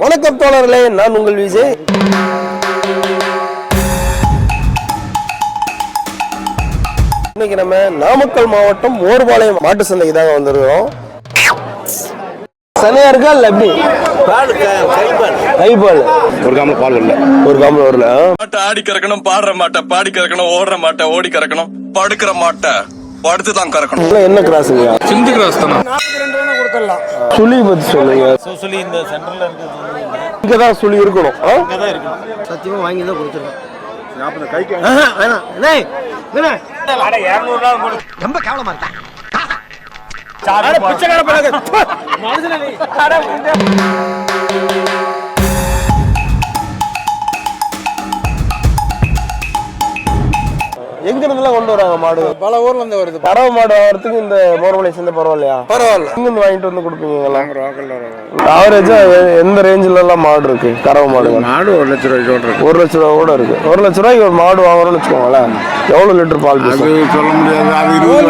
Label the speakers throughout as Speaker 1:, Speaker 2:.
Speaker 1: வணக்கம் தோழர்களே நான் உங்கள் விஜய். இன்னைக்கு நம்ம நாமக்கல் மாவட்டம் ஓர்பாளையம் மாட்டு சந்தைக்கு தாங்க வந்திருக்கோம் சனியா இருக்கா இல்ல எப்படி? கைபால்
Speaker 2: ஒரு காமில் பால் வரல.
Speaker 1: ஒரு காம்பு வரல?
Speaker 3: மாட்டை ஆடி கறக்கணும் பாடுற மாட்டை பாடி கறக்கணும் ஓடுற மாட்டை ஓடி கறக்கணும் படுக்கிற மாட்டை. படுத்து தான் கறக்கணும்
Speaker 1: என்ன கிராஸுங்க
Speaker 4: சிந்து கிராஸ் தானே?
Speaker 1: சுழி பத்தி சொல்லுங்க.
Speaker 5: சொல்லி இந்த சென்டர்ல இருக்கிறது
Speaker 1: இங்கதான் சுழி இருக்கணும். ஆ?
Speaker 5: தான் இருக்கணும்.
Speaker 6: சத்தியமா வாங்கி தான் கொடுத்துருவேன்
Speaker 2: நாற்பது கைக்கு
Speaker 6: வேணாம். டேய், டேய்.
Speaker 5: ரொம்ப கேவலமா இருக்கா.
Speaker 1: எங்க இருந்தெல்லாம் கொண்டு வராங்க மாடு.
Speaker 6: பல ஊர்ல இருந்து வருது.
Speaker 1: கறவை மாடு வாங்குறதுக்கு இந்த மோர்மலை சேர்ந்த பரவாயில்லையா? பரவாயில்ல. இங்க இருந்து வாங்கிட்டு வந்து கொடுப்பீங்களா? ஆவரேஜா எந்த ரேஞ்சில எல்லாம் மாடு இருக்கு? கறவை மாடு
Speaker 2: மாடு ஒரு லட்ச ரூபாய்க்கு
Speaker 1: ஒரு லட்ச ரூபா கூட இருக்கு. ஒரு லட்ச ரூபாய்க்கு ஒரு மாடு வாங்குறோம்னு வச்சுக்கோங்களேன். எவ்வளவு லிட்டர் பால்
Speaker 2: சொல்ல முடியாது. அது இருபது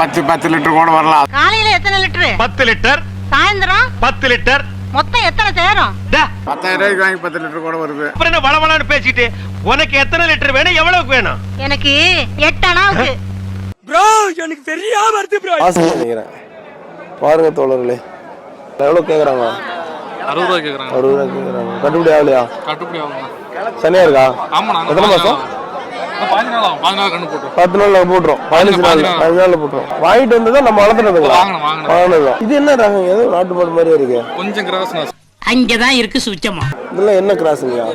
Speaker 2: பத்து பத்து லிட்டர் கூட வரலாம்.
Speaker 7: காலையில எத்தனை லிட்டரு
Speaker 8: பத்து லிட்டர்
Speaker 7: சாயந்தரம்?
Speaker 8: பத்து லிட்டர்
Speaker 7: மொத்தம் எத்தனை சேரும்?
Speaker 2: பத்தாயிரம் ரூபாய்க்கு வாங்கி பத்து லிட்டர் கூட வருது.
Speaker 8: அப்புறம் என்ன வளவளான்னு பேசிட்டு உனக்கு எத்தனை லிட்டர் வேணும்? எவ்வளவுக்கு வேணும்?
Speaker 7: எனக்கு எட்டு அணாவுக்கு
Speaker 1: ஆசை நினைக்கிறேன். பாருங்க தோழர்களே. எவ்வளவு கேக்குறாங்க?
Speaker 4: அறுபது கேக்குறாங்க.
Speaker 1: அறுபது ரூபா கேக்குறாங்க. கட்டுப்படி ஆகலையா?
Speaker 4: கட்டுப்படி ஆகுங்க
Speaker 1: சனியா இருக்கா?
Speaker 4: ஆமா
Speaker 1: எத்தனை மாசம்? பத்து நாள்ல போட்டுரும். பதினஞ்சு நாள்
Speaker 4: பதினஞ்சு
Speaker 1: நாள்ல போட்டுரும். வாங்கிட்டு வந்ததை நம்ம
Speaker 4: வாங்கணும்
Speaker 1: வாங்கினதுதான். இது என்ன ரகம்? ஏதோ நாட்டு மாடு மாதிரியே இருக்கு.
Speaker 4: கொஞ்சம் கிராஸ்
Speaker 7: அங்கதான் இருக்கு சுச்சமா
Speaker 1: இதெல்லாம் என்ன கிராஸுங்கய்யா?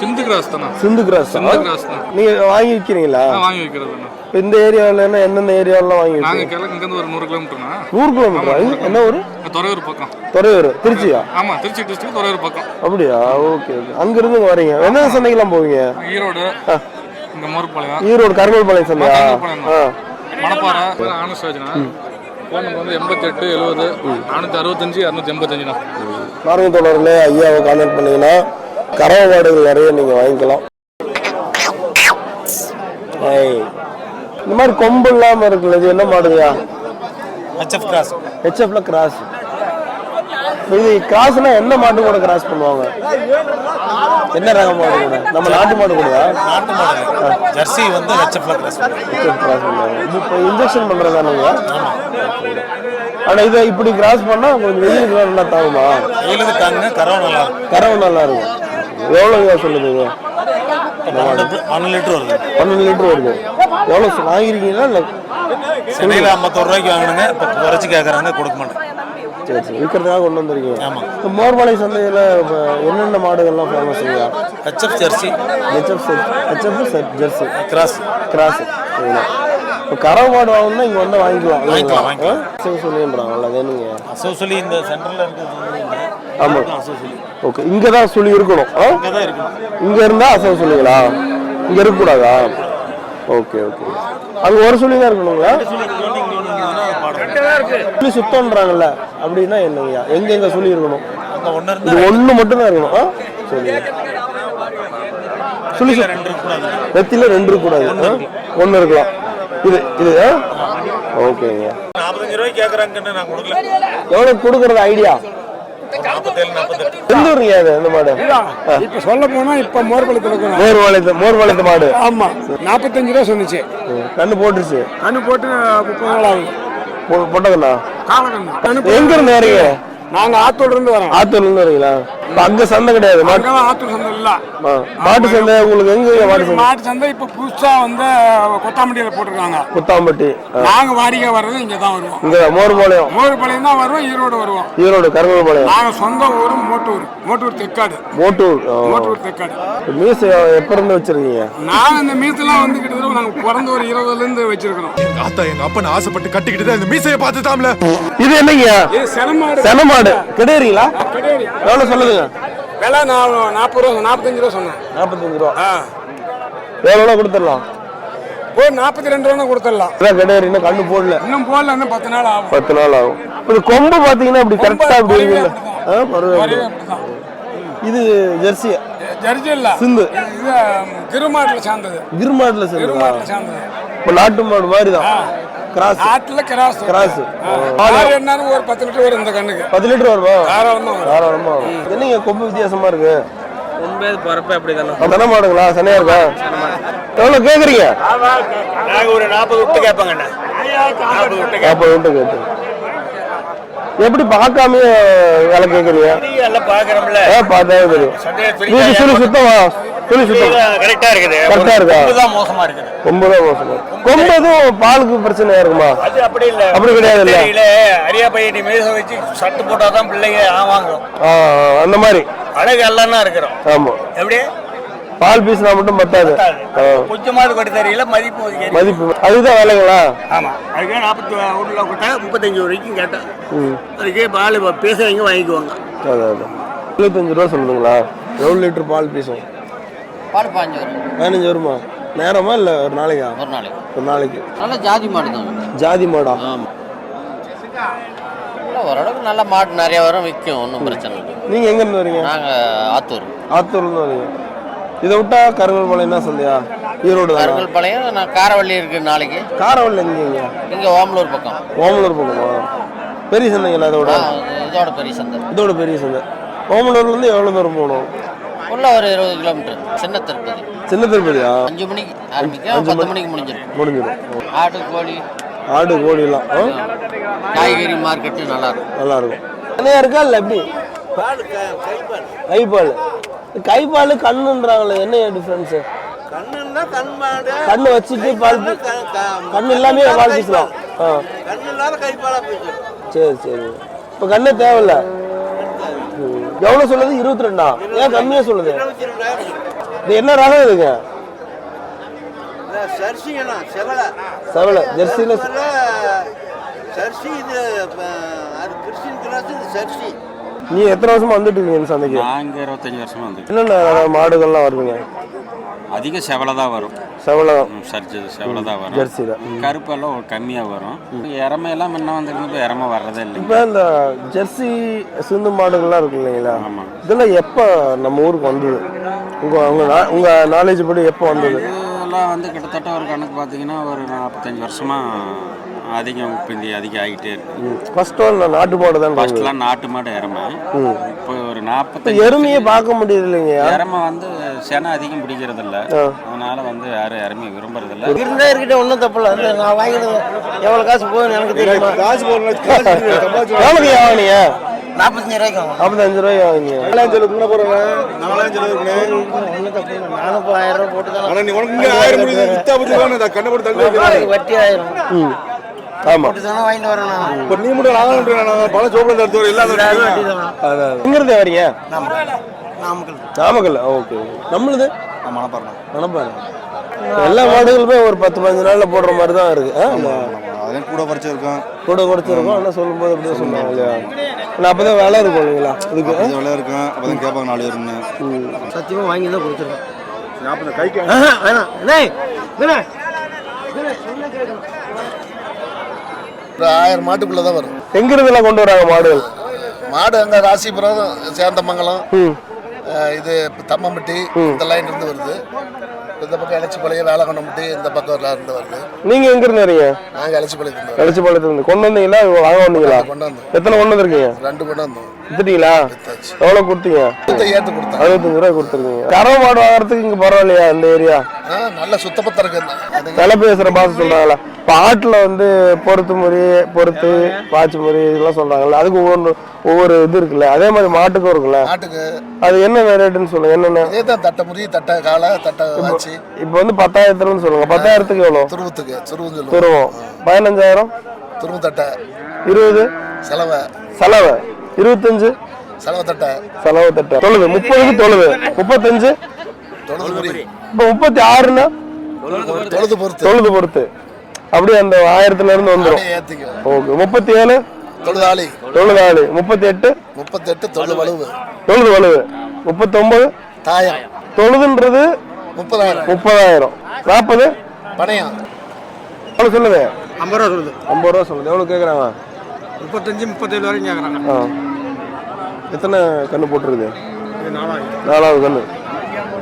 Speaker 4: சிந்து கிராஸ் தானே?
Speaker 1: சிந்து கிராஸ்
Speaker 4: சிந்து கிராஸ் தான்.
Speaker 1: நீங்க வாங்கி விற்கிறீங்களா
Speaker 4: நான் வாங்கி வைக்கிறது தானே.
Speaker 1: இப்ப இந்த ஏரியாவில் என்ன எந்தெந்த ஏரியாலாம் வாங்கி
Speaker 4: நாங்க இருந்து ஒரு நூறு கிலோமீட்டர்னா
Speaker 1: நூறு கிலோமீட்டர்? என்ன ஊரு?
Speaker 4: துறையூர் பக்கம்.
Speaker 1: துறையூர் திருச்சியா?
Speaker 4: ஆமா திருச்சி டிஸ்ட்ரிக்ட் துறையூர் பக்கம்.
Speaker 1: அப்படியா? Okay okay. அங்க இருந்து வரீங்க. என்ன சந்தைக்கெல்லாம் போவீங்க?
Speaker 4: ஈரோடு இங்க மோர்பாளையம்
Speaker 1: ஈரோடு கருங்கல்பாளையம் ஆ
Speaker 4: மணப்பாறை ஆனஸ்ட் ஆச்சுண்ணா ஃபோன் நம்பர் வந்து எண்பத்தி எட்டு எழுபது நானூற்றி அறுபத்தஞ்சு இரநூத்தி எண்பத்தஞ்சுண்ணா.
Speaker 1: பாருங்க தோழர்களே ஐயாவை கான்டாக்ட் பண்ணீங்கன்னா கறவை மாடுகள் நிறைய நீங்க வாங்கிக்கலாம். இந்த மாதிரி கொம்பு இல்லாம இருக்குல்ல இது என்ன மாடுங்கயா
Speaker 5: ஹெச்எஃப் கிராஸ்
Speaker 1: ஹெச்எஃப்ல கிராஸ் இது கிராஸ்னா என்ன மாட்டு கூட கிராஸ் பண்ணுவாங்க? என்ன ரக மாடு கூட நம்ம நாட்டு மாடு கூட
Speaker 5: நாட்டு மாடல் ஜெர்சி வந்து ஹெச்எஃப்ல கிராஸ்
Speaker 1: இப்போ இன்ஜெக்ஷன் பண்றதானுங்க ஆனா இதை இப்படி கிராஸ் பண்ணா கொஞ்சம் வெயிலுக்கு நல்லா தாங்குமா?
Speaker 5: வெயிலுக்கு தாங்க கறவை நல்லா
Speaker 1: கறவை நல்லா இருக்கும். எவ்வளோங்க சொல்லுதுங்க?
Speaker 5: பன்னெண்டு லிட்டர் வருது.
Speaker 1: பன்னெண்டு லிட்டர் வருது. எவ்வளோ வாங்கியிருக்கீங்களா இல்லை?
Speaker 5: சென்னையில் ஐம்பத்தோரு ரூபாய்க்கு வாங்கினுங்க. இப்போ குறைச்சி கேட்குறாங்க கொடுக்க மாட்டேன்.
Speaker 1: சரி சரி. விற்கிறதுக்காக கொண்டு வந்திருக்கீங்க.
Speaker 5: ஆமா.
Speaker 1: இப்போ மோர்பாலை சந்தையில் என்னென்ன மாடுகள்லாம் ஃபேமஸ் இல்லையா
Speaker 5: HF Jersey
Speaker 1: HF HF Jersey
Speaker 5: cross
Speaker 1: cross இப்போ கறவை மாடு வாங்கணும்னா இங்கே வந்து வாங்கிக்கலாம்.
Speaker 5: வாங்கிக்கலாம், வாங்கிக்கலாம்.
Speaker 1: சரி சொல்லின்றாங்கல்ல வேணுங்க
Speaker 5: அசோ சொல்லி இந்த சென்டரில் இருக்கிறது
Speaker 1: ஆமாம்
Speaker 5: அசோ சொல்லி
Speaker 1: ஓகே இங்கே தான் சொல்லி இருக்கணும்.
Speaker 5: இங்கே
Speaker 1: இருந்தால் அசல் சொல்லுங்களா? இங்கே இருக்கக்கூடாதா? ஓகே ஓகே அங்கே ஒரு சொல்லி தான் இருக்கணுங்களா சொல்லி சுத்தம்ன்றாங்கல்ல அப்படின்னா என்னங்கய்யா? எங்க எங்க சொல்லி இருக்கணும்?
Speaker 5: ஒன்று
Speaker 1: இது
Speaker 5: இருந்தால்
Speaker 1: ஒண்ணு மட்டும் தான் இருக்கணும். சரி சொல்லி. சுத்தம்
Speaker 5: ரெண்டு இருக்கக்கூடாது?
Speaker 1: ஒண்ணு இருக்கலாம். இது இது? ஓகேங்க எவ்வளவு கொடுக்கறது ஐடியா?
Speaker 5: நாற்பத்தேழு நாற்பத்தெட்டு
Speaker 1: எந்த ஊருங்க அது இந்த மாடு?
Speaker 6: இப்ப சொல்ல போனா இப்ப இருக்கணும்
Speaker 1: மோர் வளைத்த மாடு.
Speaker 6: ஆமா. நாற்பத்தஞ்சு ரூபா சொன்னுச்சு.
Speaker 1: கண்ணு போட்டுருச்சு.
Speaker 6: கண்ணு போட்டு முப்பது நாள் ஆகுது.
Speaker 1: போட்டதுண்ணா?
Speaker 6: காலக்கண்ணு. கண்ணு
Speaker 1: எங்க இருந்து வரீங்க?
Speaker 6: நாங்க ஆத்தூர்ல இருந்து வரோம்.
Speaker 1: ஆத்தூர்ல இருந்து வரீங்களா? அங்க சந்தை கிடையாது. மாட்டு
Speaker 6: ஆத்தூர் சந்தை இல்ல.
Speaker 1: மாட்டு சந்தை உங்களுக்கு எங்க மாட்டு சந்தை?
Speaker 6: மாட்டு சந்தை இப்ப புதுசா வந்து கொத்தாம்பட்டியில போட்டிருக்காங்க.
Speaker 1: குத்தாம்பட்டி
Speaker 6: நாங்க வாடிக்கை வர்றது இங்க தான் வருவோம்.
Speaker 1: இங்க மோர்பாளையம்.
Speaker 6: மோர்பாளையம் தான் வருவோம் ஈரோடு வருவோம்.
Speaker 1: ஈரோடு கருங்கல்பாளையம்.
Speaker 6: நாங்க சொந்த ஊர் மோட்டூர் மோட்டூர் தெக்காடு
Speaker 1: மோட்டூர்.
Speaker 6: மோட்டூர் தெக்காடு
Speaker 1: மீஸ் எப்ப இருந்து வச்சிருக்கீங்க?
Speaker 6: நாங்க இந்த மீசெல்லாம் வந்து கிட்டத்தட்ட நாங்க பிறந்த ஒரு இருபதுல இருந்து வச்சிருக்கிறோம்.
Speaker 9: ஆத்தா எங்க அப்பன் ஆசைப்பட்டு கட்டிக்கிட்டு தான் இந்த மீசையை பார்த்துட்டாம்ல
Speaker 1: இது என்னங்க?
Speaker 6: இது செனமாடு.
Speaker 1: செனமாடு. கிடையாதுங்களா எவ்வளவு சொல்லுதுங்க?
Speaker 6: விலை நான் நாற்பது ரூபா நாற்பத்தஞ்சு ரூபா சொன்னேன்.
Speaker 1: நாற்பத்தஞ்சு ரூபா.
Speaker 6: ஆ.
Speaker 1: எவ்வளோ கொடுத்துடலாம்.
Speaker 6: ஒரு நாற்பத்தி ரெண்டு ரூபா கொடுத்துடலாம்.
Speaker 1: இதான் கிடையாது இன்னும் கண்ணு போடல.
Speaker 6: இன்னும் போடல இன்னும் பத்து நாள் ஆகும்.
Speaker 1: பத்து நாள் ஆகும். இது கொம்பு பாத்தீங்கன்னா இப்படி கரெக்டா இப்படி
Speaker 6: பருவே
Speaker 1: இருக்குல்ல. ஆ, பருவே
Speaker 6: ஒரே
Speaker 1: அப்படி.
Speaker 6: அப்படிதான்.
Speaker 1: இது ஜெர்சி.
Speaker 6: ஜர்ஜி இல்ல.
Speaker 1: சிந்து.
Speaker 6: இது திருமாட்டில் சார்ந்தது.
Speaker 1: கிருமாட்டில் சேர்ந்ததா? இப்போ நாட்டு மாடு மாதிரி தான். கிராஸ்
Speaker 6: ஆட்டுல கிராஸ்
Speaker 1: கிராஸ்
Speaker 6: ஆறு என்னன்னு ஒரு பத்து லிட்டர் வரும் இந்த கண்ணுக்கு.
Speaker 1: பத்து லிட்டர் வருமா?
Speaker 6: தாராளமா வரும்.
Speaker 1: தாராளமா வரும். என்னங்க கொம்பு வித்தியாசமா இருக்கு?
Speaker 8: ஒன்பது பிறப்பே அப்படி தானே
Speaker 1: தன மாடுங்களா? சனையா இருக்கா? எவ்வளவு கேக்குறீங்க?
Speaker 5: நாங்க ஒரு நாற்பது விட்டு கேட்பாங்கண்ணா நாற்பது விட்டு
Speaker 1: அப்ப விட்டு கேட்டு எப்படி பார்க்காம வேலை கேக்குறீங்க?
Speaker 5: எல்லாம் பாக்குறோம்ல
Speaker 1: ஏ பார்த்தாவே தெரியும். வீட்டு சுத்தமா? சுழி சுத்தம்.
Speaker 5: கரெக்டா இருக்குது.
Speaker 1: கரெக்டா இருக்கா?
Speaker 5: தான் மோசமா இருக்குது.
Speaker 1: கொம்பு தான் மோசமா இருக்கு. கொம்பு எதுவும் பாலுக்கு பிரச்சனையா இருக்குமா?
Speaker 5: அது அப்படி இல்ல.
Speaker 1: அப்படி கிடையாது இல்ல?
Speaker 5: அரியா பையனி மேச வச்சு சட்டு போட்டாதான் பிள்ளைங்க ஆவாங்க
Speaker 1: அந்த மாதிரி.
Speaker 5: அழகு எல்லாம் இருக்கிறோம்.
Speaker 1: ஆமா.
Speaker 5: எப்படி?
Speaker 1: பால் பீஸ்னா மட்டும் பத்தாது.
Speaker 5: கொஞ்சமாவது கொண்டு தெரியல மதிப்பு
Speaker 1: மதிப்பு. அதுதான் வேலைங்களா?
Speaker 5: ஆமா. அதுக்கே நாற்பத்தி ஒன்றுல கொடுத்தா முப்பத்தஞ்சு வரைக்கும் கேட்டேன். அதுக்கே பால் பேசுறவங்க வாங்கிக்குவாங்க.
Speaker 1: இருபத்தஞ்சு ரூபா சொல்லுதுங்களா? எவ்வளோ லிட்டர் பால் பீசும்?
Speaker 10: பால் பாஞ்சு வரும்.
Speaker 1: பதினஞ்சு வருமா? நேரமா இல்லை ஒரு நாளைக்கா?
Speaker 10: ஒரு நாளைக்கு.
Speaker 1: ஒரு நாளைக்கு.
Speaker 10: நல்ல ஜாதி மாடு தான்.
Speaker 1: ஜாதி மாடா?
Speaker 10: ஆமாம் ஓரளவுக்கு நல்ல மாடு நிறைய வரும் விற்கும் ஒன்றும் பிரச்சனை இல்லை.
Speaker 1: நீங்கள் எங்கேருந்து வரீங்க?
Speaker 10: நாங்கள் ஆத்தூர்.
Speaker 1: ஆத்தூர்லேருந்து வரீங்க. இதை விட்டா கருங்கல் பாளையம் தான் சந்தையா ஈரோடு
Speaker 10: கருங்கல் பாளையம் நான் காரவள்ளி இருக்கு நாளைக்கு.
Speaker 1: காரவல்ல எங்கேங்க
Speaker 10: இங்கே? ஓமலூர் பக்கம்.
Speaker 1: ஓமலூர் பக்கமா? பெரிய சந்தைங்களா அதோட
Speaker 10: ஆ, இதோட பெரிய சந்தை.
Speaker 1: இதோட பெரிய சந்தை. ஓமலூர்லேருந்து எவ்வளோ தூரம் போகணும்?
Speaker 10: உள்ள ஒரு இருபது கிலோமீட்டர். சின்ன திருப்பதி
Speaker 1: சின்ன திருப்பதியா
Speaker 10: அஞ்சு மணிக்கு ஆரம்பிக்கும். பத்து மணிக்கு முடிஞ்சிடும்.
Speaker 1: முடிஞ்சிடும்.
Speaker 10: ஆடு கோழி.
Speaker 1: ஆடு கோழிலாம்?
Speaker 10: காய்கறி மார்க்கெட்டு நல்லா இருக்கும்
Speaker 1: நல்லா இருக்கும் தனியா இருக்கா இல்லை எப்படி? கைப்பால். கைப்பால் கண்ணுன்றாங்களே என்ன டிஃப்ரென்ஸு கண்ணு வச்சுட்டு பால் கண்ணு இல்லாமே பால் பீசலாம். ஆ.
Speaker 5: கண்ணு இல்லாத கைப்பாலா பேசுறோம்
Speaker 1: சரி சரி. இப்போ கண்ணே தேவையில்ல. ம். எவ்வளோ சொல்லுது? இருபத்தி ரெண்டா ஏன் கம்மியாக சொல்லுது? இது என்ன ரகம் இதுங்க
Speaker 5: செவலை.
Speaker 1: செவலை. ஜெர்சியில்
Speaker 5: சரிசி இது அது கிறிஸ்டின் கிளாஸ் இது சரிசி.
Speaker 1: நீ எத்தனை வருஷமா வந்துட்டு இருக்கீங்க சந்தைக்கு?
Speaker 11: நாங்கள் இருபத்தஞ்சி வருஷமா வந்து
Speaker 1: என்னென்ன மாடுகள்லாம் வருவீங்க?
Speaker 11: அதிக செவலை தான் வரும்.
Speaker 1: செவலை.
Speaker 11: சரிச்சது செவலை தான் வரும்.
Speaker 1: ஜெர்சியில்
Speaker 11: கருப்பெல்லாம் கம்மியாக வரும். இறமையெல்லாம் முன்ன வந்துருந்து இப்போ இறமை வர்றதே இல்லை
Speaker 1: இப்போ இந்த ஜெர்சி சிந்து மாடுகள்லாம் இருக்கு இல்லைங்களா?
Speaker 11: ஆமாம்
Speaker 1: இதெல்லாம் எப்போ நம்ம ஊருக்கு வந்தது? உங்கள் உங்கள் உங்கள் நாலேஜ் படி எப்போ வந்தது?
Speaker 11: இதெல்லாம் வந்து கிட்டத்தட்ட ஒரு கணக்கு பார்த்தீங்கன்னா ஒரு நாற்பத்தஞ்சு வருஷமா அதிகம் பிந்தி அதிகம் ஆகிட்டே இருக்கு.
Speaker 1: நாட்டு மாடு தான்.
Speaker 11: ஃபர்ஸ்ட்லாம் நாட்டு மாடு இறமை இப்போ ஒரு
Speaker 1: இப்போ
Speaker 11: நாற்பத்தஞ்சு
Speaker 1: எருமையே பார்க்க இல்லைங்க
Speaker 11: இறமை வந்து செனை அதிகம் பிடிக்கிறது இல்ல. அதனால வந்து யாரும் இறமையை விரும்புறது இல்ல
Speaker 10: இருந்தா இருக்கட்டும் ஒன்றும் தப்பு இல்லை. நான் வாங்கிடுவேன் எவ்வளோ காசு போகுதுன்னு எனக்கு தெரியுமா?
Speaker 9: காசு
Speaker 1: வாங்கினீங்க?
Speaker 10: நாற்பத்தஞ்சு ரூபாய்க்கு
Speaker 1: நாற்பத்தஞ்சு ரூபாய் வாங்கினீங்க.
Speaker 9: நாலாயிரம்
Speaker 10: ஒன்றும் தப்பு இல்லை. நானும் இப்போ ஆயிரம் ரூபாய் போட்டு
Speaker 9: உனக்கு ஆயிரம் முடியுது வித்தா பத்தி வேணும் கண்ணை போட்டு தள்ளி வைக்கிறேன்.
Speaker 10: தான் வட்டி ஆயிரும்.
Speaker 1: ம் ஆமாம்
Speaker 10: போட்டு தானே வாங்கிட்டு வரேன் நான்.
Speaker 9: இப்ப நீ மட்டும் நான் பல சோப்பில் தடுத்து இல்லாத
Speaker 1: எங்கிருந்து வரீங்க?
Speaker 10: நாமக்கல்.
Speaker 1: நாமக்கல். ஓகே நம்மளுது?
Speaker 9: மனப்பாருங்க
Speaker 1: மணப்பாறை. எல்லா மாடுகளுமே ஒரு பத்து பதினஞ்சு நாள்ல போடுற மாதிரி தான் இருக்கு.
Speaker 9: அதையும் கூட இருக்கோம்
Speaker 1: கூட குறைச்சிருக்கோம். ஆனால் சொல்லும்போது அப்படியே சொன்னாங்க இல்லையா? நான் அப்பதான் வேலை இருக்கும் இல்லைங்களா இதுக்கு?
Speaker 9: விலை இருக்கும் அப்பதான் கேட்பாங்க நாலு பேருன்னு.
Speaker 10: சத்தியமாக வாங்கி தான்
Speaker 9: கைக்கு.
Speaker 10: வேணாம்.
Speaker 5: ஒரு ஆயிரம் மாட்டுக்குள்ள தான் வரும்.
Speaker 1: இருந்தெல்லாம் கொண்டு வராங்க மாடுகள்?
Speaker 5: மாடு அங்கே ராசிபுரம் சேந்தமங்கலம் இது தம்மம்பட்டி இந்த லைன் இருந்து வருது. இந்த பக்கம் இலச்சிப்பாளையம் வேளாங்கண்ணம்பட்டி இந்த பக்கம் எல்லாம் இருந்து வருது.
Speaker 1: நீங்க எங்க இருந்து வரீங்க
Speaker 5: நாங்கள் இலச்சிப்பாளையத்துல
Speaker 1: பாலத்துல இருந்து கொண்டு வந்தீங்களா? வாங்க வந்தீங்களா?
Speaker 5: கொண்டு வந்தோம்.
Speaker 1: எத்தனை கொண்டு வந்திருக்கீங்க?
Speaker 5: ரெண்டு கொண்டு வந்தோம்.
Speaker 1: வித்துட்டீங்களா
Speaker 5: வித்தாச்சு.
Speaker 1: எவ்வளவு கொடுத்தீங்க? அறுபத்தஞ்சு ரூபாய் கொடுத்துருக்கீங்க. கறவை மாடு வாங்குறதுக்கு இங்க பரவாயில்லையா இந்த ஏரியா?
Speaker 5: நல்ல சுத்தபத்தம் இருக்கு
Speaker 1: விலை பேசுற பாச சொல்றாங்களா இப்ப ஆட்டுல வந்து பொருத்து முறி பொருத்து பாய்ச்சி முறி இதெல்லாம் சொல்றாங்கல்ல. அதுக்கு ஒவ்வொரு ஒவ்வொரு இது இருக்குல்ல. அதே மாதிரி மாட்டுக்கும் இருக்குல்ல. அது என்னென்ன ரேட்டுன்னு சொல்லுங்க. என்னென்ன?
Speaker 5: தட்டை முறி தட்டை காலை தட்டை வாச்சி.
Speaker 1: இப்போ வந்து பத்தாயிரத்துலன்னு சொல்லுங்க. பத்தாயிரத்துக்கு எவ்வளோ
Speaker 5: துருவத்துக்கு துருவம்
Speaker 1: பதினஞ்சாயிரம்?
Speaker 5: துருவம் தட்டை.
Speaker 1: இருபது?
Speaker 5: செலவை.
Speaker 1: செலவு. இருபத்தஞ்சு.
Speaker 5: செலவு தட்டை
Speaker 1: செலவு தட்டை தொழுது. முப்பதுக்கு தொழுது முப்பத்தஞ்சு இப்போ முப்பத்தி ஆறுன்னா
Speaker 5: தொழுது பொறுத்து.
Speaker 1: தொழுது பொறுத்து. அப்படியே அந்த ஆயிரத்துல இருந்து வந்துடும் ஓகே. முப்பத்தி ஏழு
Speaker 5: தொழுதாளி.
Speaker 1: தொழுது ஆளு முப்பத்தி எட்டு
Speaker 5: முப்பத்தெட்டு தொழு வலுவு.
Speaker 1: தொழுது வலுவு. முப்பத்தொன்பது
Speaker 5: தாயம்.
Speaker 1: தொழுதுன்றது
Speaker 5: முப்பதாயிரம்.
Speaker 1: முப்பதாயிரம். நாற்பது?
Speaker 5: பணையம்
Speaker 1: எவ்வளோ சொல்லுது?
Speaker 6: ஐம்பது ரூபா சொல்லுது.
Speaker 1: ஐம்பது ரூபா சொல்லுது. எவ்வளோ கேட்குறாங்க
Speaker 6: முப்பத்தஞ்சு முப்பத்தேழு வரைக்கும் கேட்குறாங்க
Speaker 1: ஆ. எத்தனை கன்று
Speaker 6: நாலாயிரம்.
Speaker 1: நாலாவது கன்று.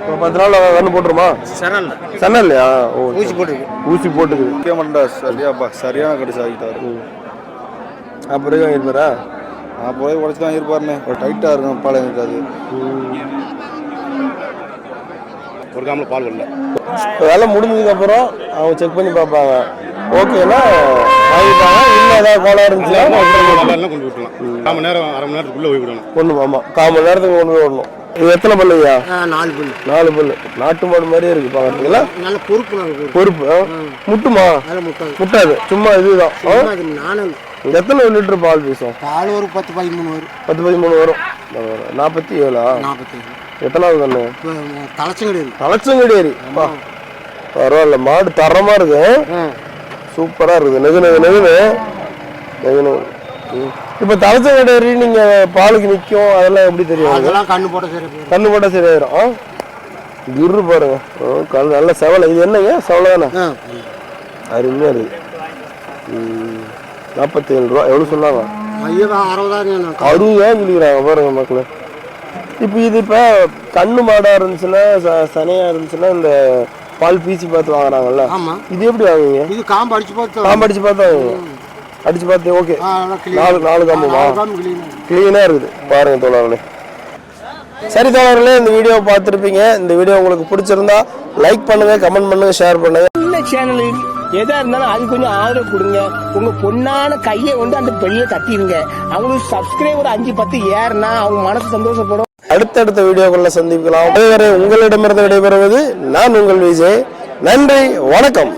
Speaker 1: ஒரு பத்து நாள் கண்ணு போட்டுருமா?
Speaker 10: சரண்
Speaker 1: சண்டை இல்லையா ஓ
Speaker 10: ஊசி போட்டுருக்கு.
Speaker 1: ஊசி போட்டுக்குது
Speaker 9: முக்கிய மாட்டா சரியாப்பா சரியான கடிச்சு ஆகிட்டாரு
Speaker 1: அப்புறம் இருப்பாரா
Speaker 9: நான் போய் உடச்சு தான் இருப்பாருண்ணே ஒரு டைட்டாக இருக்கும் பால் இருக்காது ஒரு காமில் பால் வரல.
Speaker 1: வேலை முடிஞ்சதுக்கு அப்புறம் அவங்க செக் பண்ணி பார்ப்பாங்க. ஓகேனா வாங்கிப்பாங்க இல்லை ஏதாவது கோளாறு இருந்துச்சுன்னா
Speaker 9: எல்லாம் கொண்டு விட்டுலாம் கால் மணி நேரம் அரை மணி நேரத்துக்குள்ளே போய் விடணும்.
Speaker 1: ஒன்று ஆமாம் கால் மணி நேரத்துக்கு கொண்டு விடணும். இது எத்தனை பல்லுயா
Speaker 10: நாலு புல்
Speaker 1: நாலு பல்லு. நாட்டு மாடு மாதிரியே இருக்கு பார்க்கறதுக்குல
Speaker 10: நல்ல பொறுப்பு
Speaker 1: பொறுப்பு? முட்டுமா?
Speaker 10: முட்டாது.
Speaker 1: சும்மா இதுதான்
Speaker 10: நானும்
Speaker 1: எத்தனை லிட்டர் பால் பீசும்
Speaker 10: பால் ஒரு பத்து பதிமூணு வரும்.
Speaker 1: பத்து பதிமூணு வரும். நாற்பத்தி ஏழா
Speaker 10: நாற்பத்தஞ்சு
Speaker 1: எத்தனாவது கண்ணு? தலைச்சங்கடேரி பா. பரவாயில்ல மாடு தரமா இருக்கு சூப்பரா இருக்குது. நெகு நெகு நெகுனு நெகு நெகு. இப்ப தலைச்சங்கடேரி நீங்க பாலுக்கு நிக்கும் அதெல்லாம் எப்படி தெரியும்?
Speaker 10: அதெல்லாம் கண்ணு போட்ட சரி
Speaker 1: கண்ணு போட்டா சரியாயிரும் ஆ? குரு பாருங்க. கண்ணு நல்ல செவலை. இது என்னங்க? செவலை தானே?
Speaker 10: ஆ.
Speaker 1: அருமையா இருக்கு ம். நாற்பத்தி ஏழு ரூபா. எவ்வளவு சொன்னாங்க?
Speaker 10: அறுபதாயிரம்
Speaker 1: சொல்லிக்கிறாங்க. பாருங்க மக்களே. இப்போ இது இப்போ கண்ணு மாடா இருந்துச்சுன்னா ச- சனையா இருந்துச்சுன்னா இந்த பால் பீசி பார்த்து வாங்குறாங்கல்ல?
Speaker 10: ஆமாம்
Speaker 1: இது எப்படி வாங்குவீங்க?
Speaker 10: இது காம்பு அடிச்சு பார்த்து
Speaker 1: காம்பு அடிச்சு பார்த்து வாங்குவீங்க அடிச்சு பார்த்து ஓகே. நாலு நாலு காம்புமா?
Speaker 10: நாலு காம்பு clean ஆ.
Speaker 1: கிளீனா இருக்குது. பாருங்க தோழர்களே. சரி தோழர்களே இந்த வீடியோ பார்த்துருப்பீங்க. இந்த வீடியோ உங்களுக்கு பிடிச்சிருந்தா லைக் பண்ணுங்க கமெண்ட் பண்ணுங்க ஷேர் பண்ணுங்க.
Speaker 10: சேனல் எதா இருந்தாலும் அது கொஞ்சம் ஆதரவு கொடுங்க. உங்க பொண்ணான கையை வந்து அந்த பெள்ளிய தட்டிடுங்க. அவங்களுக்கு சப்ஸ்கிரைபர் அஞ்சு பத்து ஏறுனா அவங்க மனசு சந்தோஷப்படும்.
Speaker 1: அடுத்தடுத்த வீடியோக்குள்ள சந்திக்கலாம். அதுவரை உங்களிடமிருந்து விடைபெறுவது நான் உங்கள் விஜய். நன்றி வணக்கம்.